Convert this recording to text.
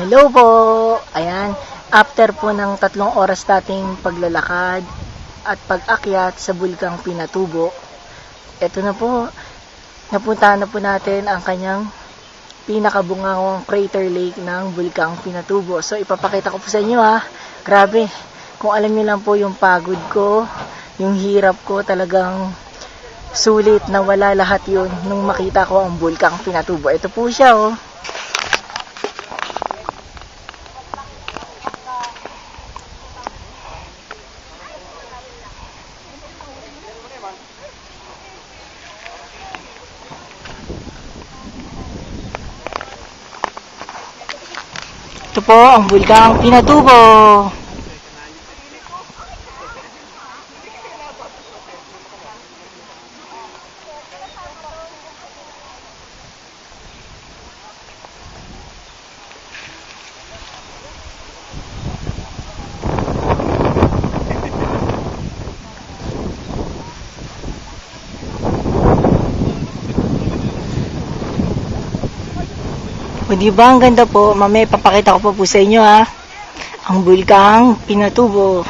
Hello po! Ayan, after po ng tatlong oras nating paglalakad at pag-akyat sa Bulkang Pinatubo, eto na po, napuntahan na po natin ang kanyang pinakabungawang crater lake ng Bulkang Pinatubo. So, ipapakita ko po sa inyo ha. Grabe, kung alam niyo lang po yung pagod ko, yung hirap ko, talagang sulit na wala lahat yun nung makita ko ang Bulkang Pinatubo. Ito po siya oh. Ito po ang bulkang Pinatubo. O di ba ang ganda po, mamaya papakita ko pa po sa inyo ha. Ang bulkang Pinatubo.